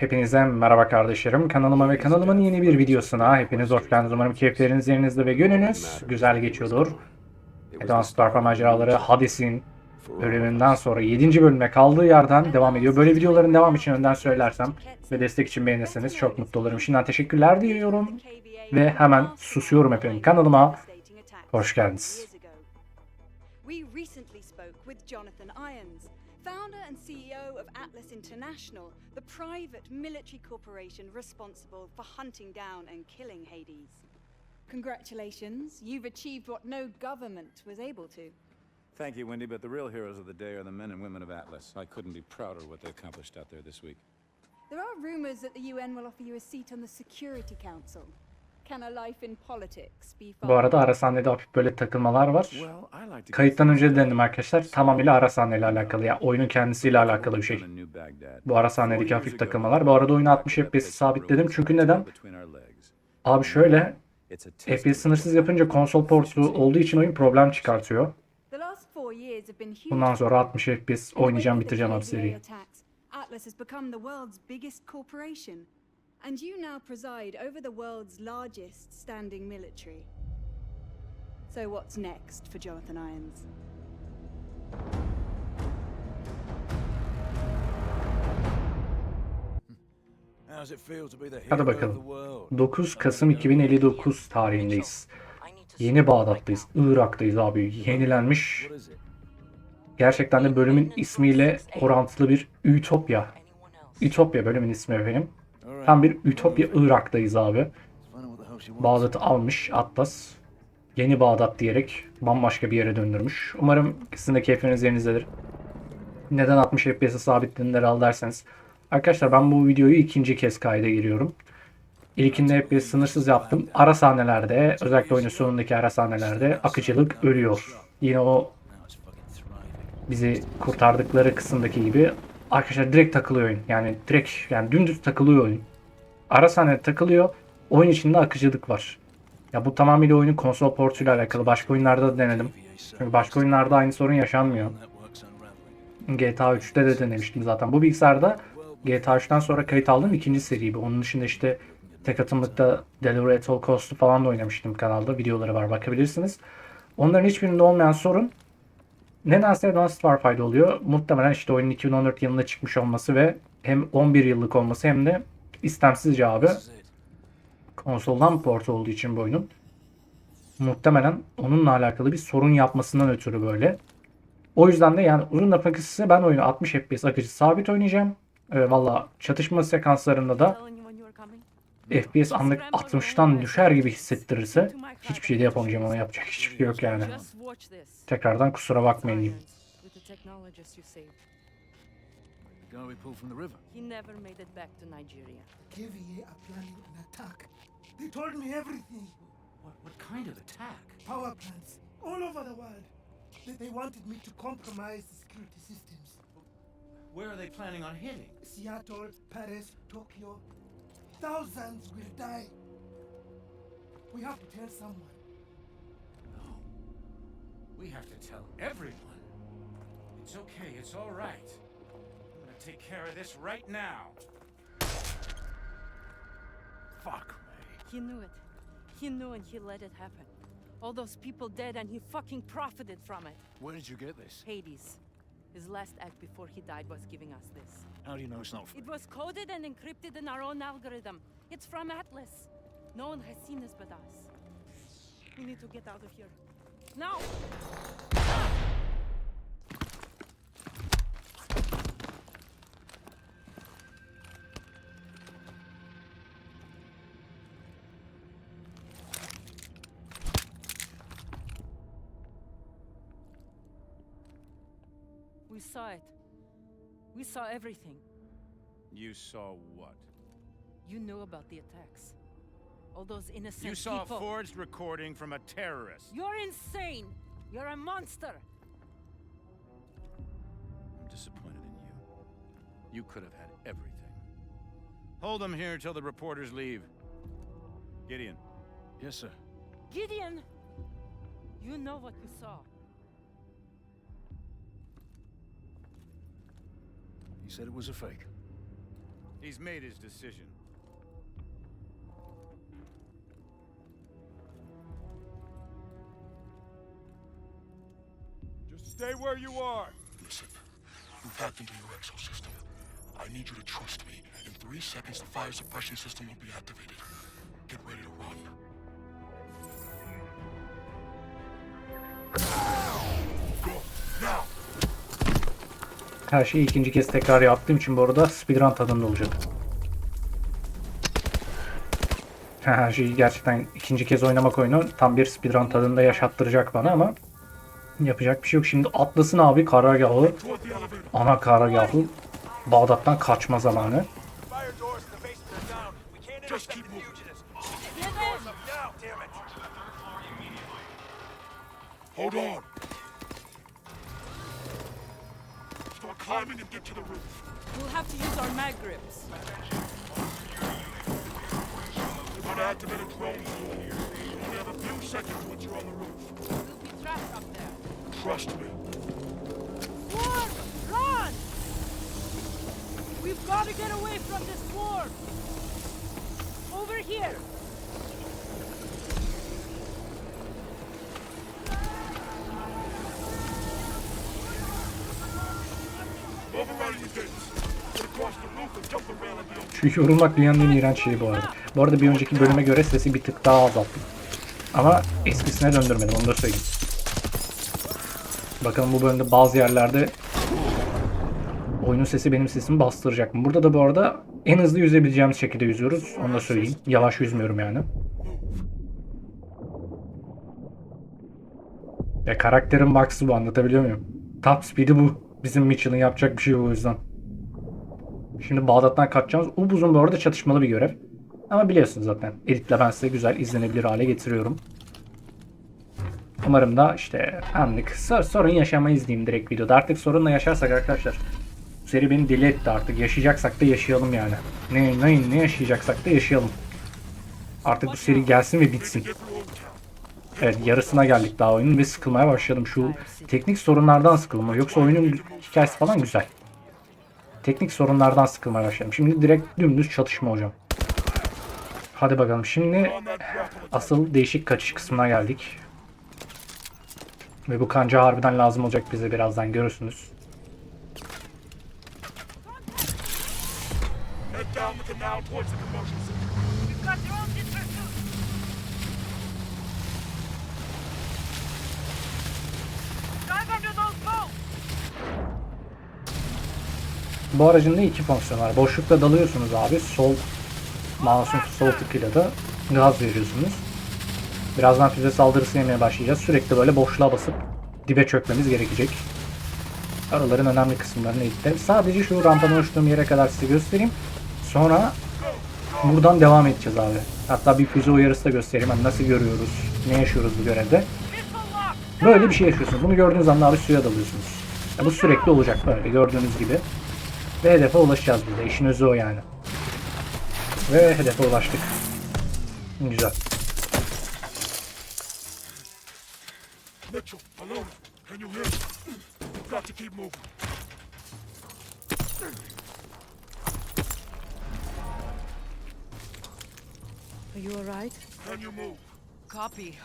Hepinize merhaba kardeşlerim. Kanalıma ve kanalımın yeni bir videosuna hepiniz hoş geldiniz. Umarım keyifleriniz yerinizde ve gününüz güzel geçiyordur. Advanced Warfare maceraları Hades'in bölümünden sonra 7. bölüme kaldığı yerden devam ediyor. Böyle videoların devam için önden söylersem ve destek için beğenirseniz çok mutlu olurum. Şimdiden teşekkürler diyorum ve hemen susuyorum efendim. Kanalıma hoş geldiniz. Founder and CEO of Atlas International, the private military corporation responsible for hunting down and killing Hades. Congratulations, you've achieved what no government was able to. Thank you, Wendy, but the real heroes of the day are the men and women of Atlas. I couldn't be prouder of what they accomplished out there this week. There are rumors that the UN will offer you a seat on the Security Council. Can a life in politics be Bu arada ara sahnede hafif böyle takılmalar var. Kayıttan önce de denedim arkadaşlar. Tamamıyla ara sahneyle alakalı. Yani oyunun kendisiyle alakalı bir şey. In New Baghdad. Bu ara sahnedeki hafif takılmalar. Bu arada oyunu 60 FPS sabitledim. Çünkü neden? Abi şöyle FPS sınırsız yapınca konsol portu olduğu için oyun problem çıkartıyor. Bundan sonra 60 FPS oynayacağım bitireceğim abi seriyi. Atlas has become the world's biggest corporation, and you now preside over the world's largest standing military. So what's next for Jonathan Irons? How's it feel to be the Hadi hero of bakalım. the world? 9 Kasım 2059 tarihindeyiz. Yeni Bağdat'tayız. Irak'tayız abi. Yenilenmiş. Gerçekten de bölümün ismiyle orantılı bir Ütopya. Ütopya bölümün ismi efendim. Tam bir Ütopya Irak'tayız abi. Bağdat'ı almış Atlas. Yeni Bağdat diyerek bambaşka bir yere döndürmüş. Umarım sizin de keyfiniz yerinizdedir. Neden 60 FPS'e sabitlediğinde al derseniz. Arkadaşlar ben bu videoyu ikinci kez kayda giriyorum. İlkinde FPS sınırsız yaptım. Ara sahnelerde özellikle oyunun sonundaki ara sahnelerde akıcılık ölüyor. Yine o bizi kurtardıkları kısımdaki gibi arkadaşlar direkt takılıyor oyun. Yani direkt yani dümdüz takılıyor oyun. Ara sahnede takılıyor. Oyun içinde akıcılık var. Ya bu tamamıyla oyunun konsol portuyla alakalı. Başka oyunlarda da denedim. Çünkü başka oyunlarda aynı sorun yaşanmıyor. GTA 3'te de denemiştim zaten. Bu bilgisayarda GTA 3'ten sonra kayıt aldığım ikinci seri bu. Onun dışında işte tek atımlıkta Delivery at All Cost'u falan da oynamıştım kanalda. Videoları var bakabilirsiniz. Onların hiçbirinde olmayan sorun nedense Advanced Warfire'da oluyor. Muhtemelen işte oyunun 2014 yılında çıkmış olması ve hem 11 yıllık olması hem de istemsizce abi konsoldan port olduğu için bu oyunun muhtemelen onunla alakalı bir sorun yapmasından ötürü böyle. O yüzden de yani uzun lafın kısası ben oyunu 60 FPS akıcı sabit oynayacağım. Ee, Valla çatışma sekanslarında da FPS anlık 60'tan düşer gibi hissettirirse hiçbir şey de yapamayacağım ona yapacak hiçbir şey yok yani. Tekrardan kusura bakmayın guy we pulled from the river. He never made it back to Nigeria. KVA are planning an attack. They told me everything. What, what kind of attack? Power plants all over the world. They, they wanted me to compromise the security systems. Where are they planning on hitting? Seattle, Paris, Tokyo. Thousands will die. We have to tell someone. No. We have to tell everyone. It's okay, it's all right. I'm gonna take care of this right now. Fuck, Ray. He knew it. He knew and he let it happen. All those people dead and he fucking profited from it. Where did you get this? Hades. His last act before he died was giving us this. How do you know it's not It was coded and encrypted in our own algorithm. It's from Atlas. No one has seen this but us. We need to get out of here. Now! We saw it. We saw everything. You saw what? You knew about the attacks. All those innocent You saw people. a forged recording from a terrorist. You're insane. You're a monster. I'm disappointed in you. You could have had everything. Hold them here till the reporters leave. Gideon. Yes, sir. Gideon, you know what you saw. He said it was a fake. He's made his decision. Just stay where you are. Listen, you've hacked into your exosystem. I need you to trust me. In three seconds, the fire suppression system will be activated. Get ready to run. Her şeyi ikinci kez tekrar yaptığım için bu arada speedrun tadında olacak. Her şeyi gerçekten ikinci kez oynamak oyunu tam bir speedrun tadında yaşattıracak bana ama yapacak bir şey yok. Şimdi Atlas'ın abi karargahı, ana karargahı Bağdat'tan kaçma zamanı. Fire doors climbing and get to the roof. We'll have to use our mag grips. We're gonna activate a drone. You only have a few seconds once you're on the roof. We'll be trapped up there. Trust me. Swarm! Run! We've got to get away from this swarm! Over here! Şu yorulmak dünyanın en iğrenç şeyi bu arada. Bu arada bir önceki bölüme göre sesi bir tık daha azalttım. Ama eskisine döndürmedim onu da söyleyeyim. Bakalım bu bölümde bazı yerlerde oyunun sesi benim sesimi bastıracak mı? Burada da bu arada en hızlı yüzebileceğimiz şekilde yüzüyoruz. Onu da söyleyeyim. Yavaş yüzmüyorum yani. Ya karakterin max'ı bu anlatabiliyor muyum? Top speed'i bu. Bizim Mitchell'ın yapacak bir şey o yüzden. Şimdi Bağdat'tan kaçacağımız upuzun bu arada çatışmalı bir görev. Ama biliyorsunuz zaten editle ben size güzel izlenebilir hale getiriyorum. Umarım da işte anlık sor- sorun yaşamayız diyeyim direkt videoda. Artık sorunla yaşarsak arkadaşlar bu seri beni deli etti artık. Yaşayacaksak da yaşayalım yani. Ne, ne, ne yaşayacaksak da yaşayalım. Artık bu seri gelsin ve bitsin. Evet yarısına geldik daha oyunun ve sıkılmaya başladım. Şu teknik sorunlardan sıkılma. Yoksa oyunun hikayesi falan güzel. Teknik sorunlardan sıkılmaya başladım. Şimdi direkt dümdüz çatışma hocam. Hadi bakalım şimdi asıl değişik kaçış kısmına geldik. Ve bu kanca harbiden lazım olacak bize birazdan görürsünüz. Bu aracın da iki fonksiyonu var. Boşlukta dalıyorsunuz abi. Sol mouse'un sol tıkıyla da gaz veriyorsunuz. Birazdan füze saldırısı yemeye başlayacağız. Sürekli böyle boşluğa basıp dibe çökmemiz gerekecek. Araların önemli kısımlarını editlerim. Sadece şu rampanın uçtuğum yere kadar size göstereyim. Sonra buradan devam edeceğiz abi. Hatta bir füze uyarısı da göstereyim. Hani nasıl görüyoruz, ne yaşıyoruz bu görevde. Böyle bir şey yaşıyorsunuz. Bunu gördüğünüz anda abi suya dalıyorsunuz. Ya bu sürekli olacak böyle gördüğünüz gibi. Ve hedefe ulaşacağız burada. İşin özü o yani. Ve hedefe ulaştık. Güzel. Mitchell, Alona, can you hear me? You've got to keep moving. Are you alright? Can you move? Copy.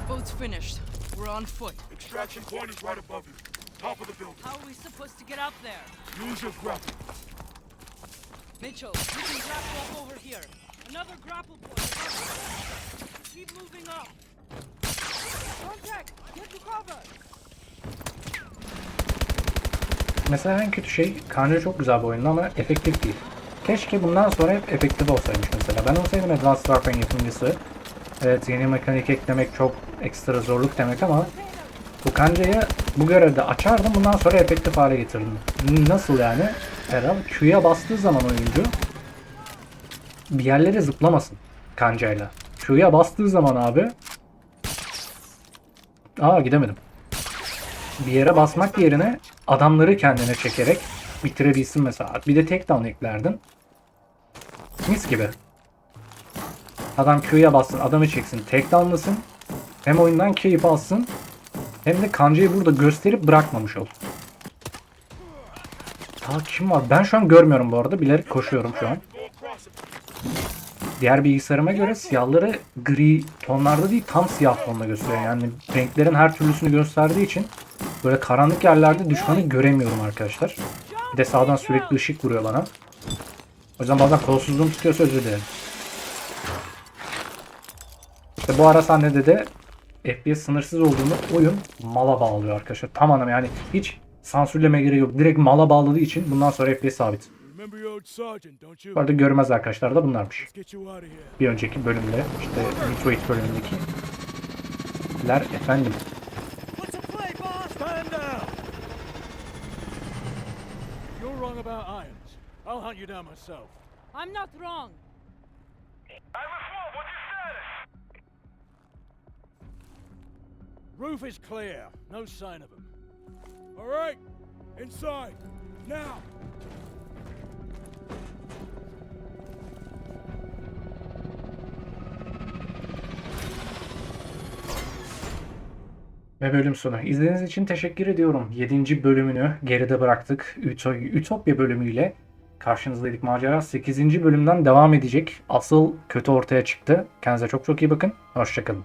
The boat's finished. We're on foot. Extraction point is right above you. Top of the building. How are we supposed to get up there? Use your grapple. Mitchell, you can grapple up over here. Another grapple point. Keep moving up. Contact! Get to cover! Mesela en kötü şey kanca çok güzel bir oyunda ama efektif değil. Keşke bundan sonra hep efektif olsaymış mesela. Ben olsaydım Advanced Warfare yapımcısı. Evet yeni mekanik eklemek çok ekstra zorluk demek ama bu kancayı bu görevde açardım bundan sonra efektif hale getirdim. Nasıl yani? Herhal Q'ya bastığı zaman oyuncu bir yerlere zıplamasın kancayla. Q'ya bastığı zaman abi Aa gidemedim. Bir yere basmak yerine adamları kendine çekerek bitirebilsin mesela. Bir de tek down eklerdin. Mis gibi. Adam Q'ya bassın, adamı çeksin, tek downlasın. Hem oyundan keyif alsın. Hem de kancayı burada gösterip bırakmamış ol. Daha kim var? Ben şu an görmüyorum bu arada. Bilerek koşuyorum şu an. Diğer bilgisayarıma göre siyahları gri tonlarda değil tam siyah tonda gösteriyor. Yani renklerin her türlüsünü gösterdiği için böyle karanlık yerlerde düşmanı göremiyorum arkadaşlar. Bir de sağdan sürekli ışık vuruyor bana. O yüzden bazen kolsuzluğum tutuyorsa özür dilerim. İşte bu ara sahnede de FPS sınırsız olduğunu oyun mala bağlıyor arkadaşlar. Tam anlamı yani hiç sansürleme gerek yok. Direkt mala bağladığı için bundan sonra FPS sabit. Bu arada görmez arkadaşlar da bunlarmış. Bir önceki bölümde işte Metroid bölümündeki ler efendim. What's the play, Roof is clear. No sign of him. All right. Inside. Now. Ve bölüm sonu. İzlediğiniz için teşekkür ediyorum. 7. bölümünü geride bıraktık. Üto- Ütopya bölümüyle karşınızdaydık macera. 8. bölümden devam edecek. Asıl kötü ortaya çıktı. Kendinize çok çok iyi bakın. Hoşçakalın.